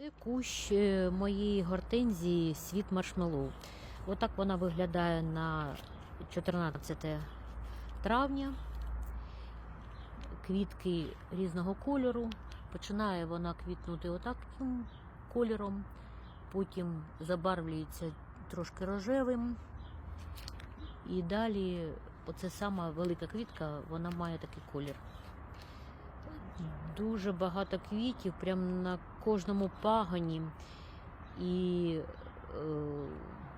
Це кущ е, моєї гортензії світ маршмеллоу. Отак вона виглядає на 14 травня. Квітки різного кольору. Починає вона квітнути отаким кольором, потім забарвлюється трошки рожевим. І далі, оце сама велика квітка, вона має такий колір. Дуже багато квітів, прямо на кожному пагоні. І е,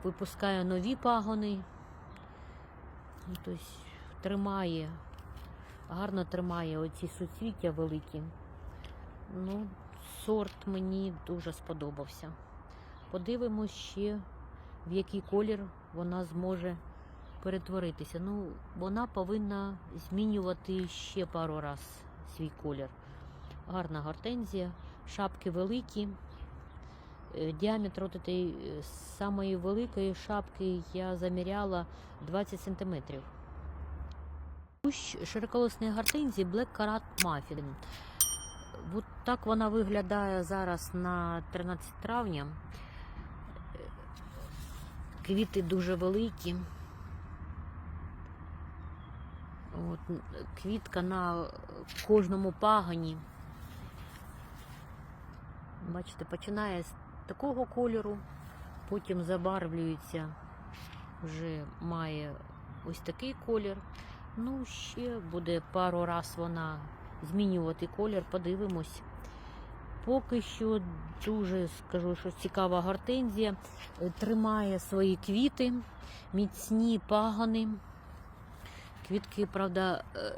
випускає нові пагони. Тобто тримає, гарно тримає оці суцвіття великі. Ну, сорт мені дуже сподобався. Подивимось ще, в який колір вона зможе перетворитися. Ну, вона повинна змінювати ще пару раз свій колір. Гарна гортензія, шапки великі. Е, Діаметр этой е, самої великої шапки я заміряла 20 см. Кущ широколисної гортензії Black Carat Muffin. От так вона виглядає зараз на 13 травня. Е, Квіти дуже великі. От, квітка на кожному пагоні. Бачите, починає з такого кольору, потім забарвлюється, вже має ось такий колір. Ну, ще буде пару раз вона змінювати колір, подивимось. Поки що дуже скажу, що цікава гортензія. Тримає свої квіти, міцні пагони. Квітки, правда, е,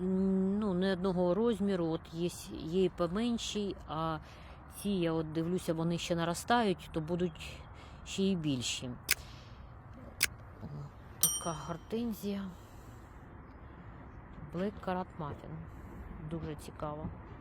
ну, не одного розміру, от є, є і поменші, а ці, я от дивлюся, вони ще наростають, то будуть ще й більші. Така гортензія. Black Carat Muffin. Дуже цікава.